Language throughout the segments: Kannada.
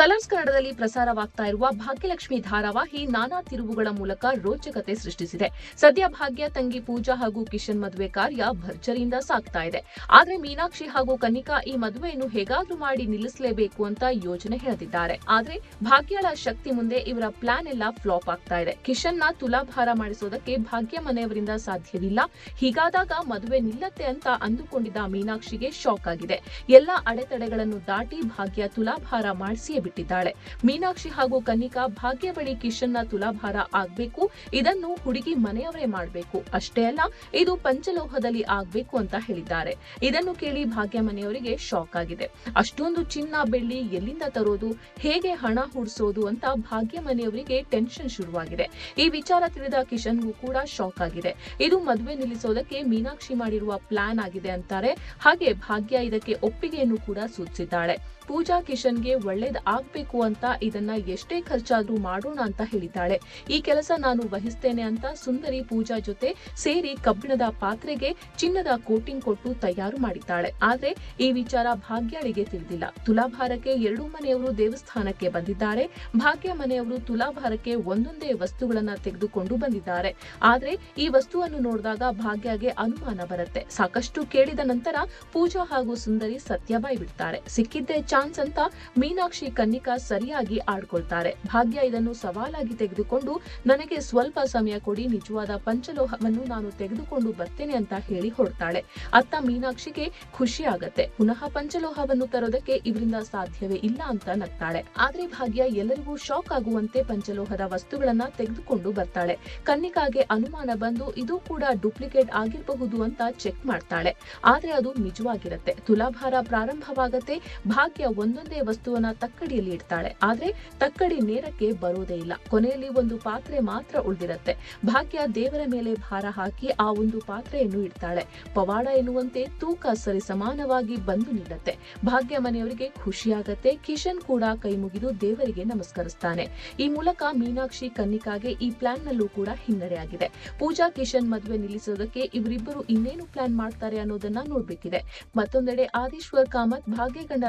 ಕಲರ್ಸ್ ಕನ್ನಡದಲ್ಲಿ ಪ್ರಸಾರವಾಗ್ತಾ ಇರುವ ಭಾಗ್ಯಲಕ್ಷ್ಮಿ ಧಾರಾವಾಹಿ ನಾನಾ ತಿರುವುಗಳ ಮೂಲಕ ರೋಚಕತೆ ಸೃಷ್ಟಿಸಿದೆ. ಸದ್ಯ ಭಾಗ್ಯ, ತಂಗಿ ಪೂಜಾ ಹಾಗೂ ಕಿಶನ್ ಮದುವೆ ಕಾರ್ಯ ಭರ್ಜರಿಯಿಂದ ಸಾಗ್ತಾ ಇದೆ. ಆದ್ರೆ ಮೀನಾಕ್ಷಿ ಹಾಗೂ ಕನಿಕಾ ಈ ಮದುವೆಯನ್ನು ಹೇಗಾದ್ರೂ ಮಾಡಿ ನಿಲ್ಲಿಸಲೇಬೇಕು ಅಂತ ಯೋಜನೆ ಹೇಳದಿದ್ದಾರೆ ಆದ್ರೆ ಭಾಗ್ಯಳ ಶಕ್ತಿ ಮುಂದೆ ಇವರ ಪ್ಲಾನ್ ಎಲ್ಲ ಫ್ಲಾಪ್ ಆಗ್ತಾ ಇದೆ. ಕಿಶನ್ನ ತುಲಾಭಾರ ಮಾಡಿಸೋದಕ್ಕೆ ಭಾಗ್ಯ ಮನೆಯವರಿಂದ ಸಾಧ್ಯವಿಲ್ಲ. ಹೀಗಾದಾಗ ಮದುವೆ ನಿಲ್ಲತ್ತೆ ಅಂತ ಅಂದುಕೊಂಡಿದ್ದ ಮೀನಾಕ್ಷಿಗೆ ಶಾಕ್ ಆಗಿದೆ. ಎಲ್ಲ ಅಡೆತಡೆಗಳನ್ನು ದಾಟಿ ಭಾಗ್ಯ ತುಲಾಭಾರ ಮಾಡಿಸಿಯೇ ಬಿಟ್ಟಿದ್ದಾಳೆ. ಮೀನಾಕ್ಷಿ ಹಾಗೂ ಕನ್ನಿಕಾ ಭಾಗ್ಯ ಬಳಿ ನ ತುಲಾಭಾರ ಆಗ್ಬೇಕು, ಇದನ್ನು ಹುಡುಗಿ ಮನೆಯವರೇ ಮಾಡಬೇಕು. ಅಷ್ಟೇ ಅಲ್ಲ, ಇದು ಪಂಚಲೋಹದಲ್ಲಿ ಆಗ್ಬೇಕು ಅಂತ ಹೇಳಿದ್ದಾರೆ. ಇದನ್ನು ಕೇಳಿ ಭಾಗ್ಯ ಮನೆಯವರಿಗೆ ಶಾಕ್ ಆಗಿದೆ. ಅಷ್ಟೊಂದು ಚಿನ್ನ ಬೆಳ್ಳಿ ಎಲ್ಲಿಂದ ತರೋದು, ಹೇಗೆ ಹಣ ಹೂಡಿಸೋದು ಅಂತ ಭಾಗ್ಯ ಮನೆಯವರಿಗೆ ಟೆನ್ಷನ್ ಶುರುವಾಗಿದೆ. ಈ ವಿಚಾರ ತಿಳಿದ ಕಿಶನ್ಗೂ ಕೂಡ ಶಾಕ್ ಆಗಿದೆ. ಇದು ಮದುವೆ ನಿಲ್ಲಿಸೋದಕ್ಕೆ ಮೀನಾಕ್ಷಿ ಮಾಡಿರುವ ಪ್ಲಾನ್ ಆಗಿದೆ ಅಂತಾರೆ. ಹಾಗೆ ಭಾಗ್ಯ ಇದಕ್ಕೆ ಒಪ್ಪಿಗೆಯನ್ನು ಕೂಡ ಸೂಚಿಸಿದ್ದಾಳೆ. ಪೂಜಾ ಕಿಶನ್ಗೆ ಒಳ್ಳೇದ್ ಆಗ್ಬೇಕು ಅಂತ ಇದನ್ನ ಎಷ್ಟೇ ಖರ್ಚಾದ್ರೂ ಮಾಡೋಣ ಅಂತ ಹೇಳಿದ್ದಾಳೆ. ಈ ಕೆಲಸ ನಾನು ವಹಿಸ್ತೇನೆ ಅಂತ ಸುಂದರಿ ಪೂಜಾ ಜೊತೆ ಸೇರಿ ಕಬ್ಬಿಣದ ಪಾತ್ರೆಗೆ ಚಿನ್ನದ ಕೋಟಿಂಗ್ ಕೊಟ್ಟು ತಯಾರು ಮಾಡಿದ್ದಾಳೆ. ಆದ್ರೆ ಈ ವಿಚಾರ ಭಾಗ್ಯಾಳಿಗೆ ತಿಳಿದಿಲ್ಲ. ತುಲಾಭಾರಕ್ಕೆ ಎರಡೂ ಮನೆಯವರು ದೇವಸ್ಥಾನಕ್ಕೆ ಬಂದಿದ್ದಾರೆ. ಭಾಗ್ಯ ಮನೆಯವರು ತುಲಾಭಾರಕ್ಕೆ ಒಂದೊಂದೇ ವಸ್ತುಗಳನ್ನ ತೆಗೆದುಕೊಂಡು ಬಂದಿದ್ದಾರೆ. ಆದ್ರೆ ಈ ವಸ್ತುವನ್ನು ನೋಡಿದಾಗ ಭಾಗ್ಯಗೆ ಅನುಮಾನ ಬರುತ್ತೆ. ಸಾಕಷ್ಟು ಕೇಳಿದ ನಂತರ ಪೂಜಾ ಹಾಗೂ ಸುಂದರಿ ಸತ್ಯ ಬಾಯ್ಬಿಡ್ತಾರೆ ಸಿಕ್ಕಿದ್ದೇ ಚಾನ್ಸ್ ಅಂತ ಮೀನಾಕ್ಷಿ ಕನ್ನಿಕಾ ಸರಿಯಾಗಿ ಆಡ್ಕೊಳ್ತಾರೆ. ಭಾಗ್ಯ ಇದನ್ನು ಸವಾಲಾಗಿ ತೆಗೆದುಕೊಂಡು, ನನಗೆ ಸ್ವಲ್ಪ ಸಮಯ ಕೊಡಿ, ನಿಜವಾದ ಪಂಚಲೋಹವನ್ನು ನಾನು ತೆಗೆದುಕೊಂಡು ಬರ್ತೇನೆ ಅಂತ ಹೇಳಿ ಹೊರಡ್ತಾಳೆ. ಅತ್ತ ಮೀನಾಕ್ಷಿಗೆ ಖುಷಿ ಆಗತ್ತೆ. ಪುನಃ ಪಂಚಲೋಹವನ್ನು ತರೋದಕ್ಕೆ ಇವರಿಂದ ಸಾಧ್ಯವೇ ಇಲ್ಲ ಅಂತ ನಗ್ತಾಳೆ. ಆದ್ರೆ ಭಾಗ್ಯ ಎಲ್ಲರಿಗೂ ಶಾಕ್ ಆಗುವಂತೆ ಪಂಚಲೋಹದ ವಸ್ತುಗಳನ್ನ ತೆಗೆದುಕೊಂಡು ಬರ್ತಾಳೆ. ಕನ್ನಿಕಾಗೆ ಅನುಮಾನ ಬಂದು, ಇದು ಕೂಡ ಡೂಪ್ಲಿಕೇಟ್ ಆಗಿರಬಹುದು ಅಂತ ಚೆಕ್ ಮಾಡ್ತಾಳೆ. ಆದ್ರೆ ಅದು ನಿಜವಾಗಿರುತ್ತೆ. ತುಲಾಭಾರ ಪ್ರಾರಂಭವಾಗತ್ತೆ. ಭಾಗ್ಯ ಒಂದೊಂದೇ ವಸ್ತುವನ್ನ ತಕ್ಕಡಿಯಲ್ಲಿ ಇಡ್ತಾಳೆ. ಆದ್ರೆ ತಕ್ಕಡಿ ನೇರಕ್ಕೆ ಬರೋದೇ ಇಲ್ಲ. ಕೊನೆಯಲ್ಲಿ ಒಂದು ಪಾತ್ರೆ ಮಾತ್ರ ಉಳಿದಿರತ್ತೆ. ಭಾಗ್ಯ ದೇವರ ಮೇಲೆ ಭಾರ ಹಾಕಿ ಆ ಒಂದು ಪಾತ್ರೆಯನ್ನು ಇಡ್ತಾಳೆ. ಪವಾಡ ಎನ್ನುವಂತೆ ತೂಕ ಸರಿ ಸಮಾನವಾಗಿ ಬಂದು ನಿಲ್ಲತ್ತೆ. ಭಾಗ್ಯ ಮನೆಯವರಿಗೆ ಖುಷಿಯಾಗತ್ತೆ. ಕಿಶನ್ ಕೂಡ ಕೈ ಮುಗಿದು ದೇವರಿಗೆ ನಮಸ್ಕರಿಸ್ತಾನೆ. ಈ ಮೂಲಕ ಮೀನಾಕ್ಷಿ ಕನ್ನಿಕಾಗೆ ಈ ಪ್ಲಾನ್ ನಲ್ಲೂ ಕೂಡ ಹಿನ್ನಡೆಯಾಗಿದೆ ಪೂಜಾ, ಕಿಶನ್ ಮದುವೆ ನಿಲ್ಲಿಸೋದಕ್ಕೆ ಇವರಿಬ್ಬರು ಇನ್ನೇನು ಪ್ಲಾನ್ ಮಾಡ್ತಾರೆ ಅನ್ನೋದನ್ನ ನೋಡ್ಬೇಕಿದೆ. ಮತ್ತೊಂದೆಡೆ ಆದೀಶ್ವರ್ ಕಾಮತ್ ಭಾಗ್ಯಗಂಡ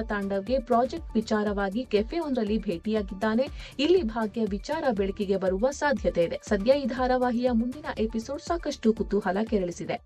ತಾಂಡವ್ಗೆ ಪ್ರಾಜೆಕ್ಟ್ ವಿಚಾರವಾಗಿ ಕೆಫೆ ಒಂದರಲ್ಲಿ ಭೇಟಿಯಾಗಿದ್ದಾನೆ. ಇಲ್ಲಿ ಭಾಗ್ಯ ವಿಚಾರ ಬೆಳಕಿಗೆ ಬರುವ ಸಾಧ್ಯತೆ ಇದೆ. ಸದ್ಯ ಈ ಧಾರಾವಾಹಿಯ ಮುಂದಿನ ಎಪಿಸೋಡ್ ಸಾಕಷ್ಟು ಕುತೂಹಲ ಕೆರಳಿಸಿದೆ.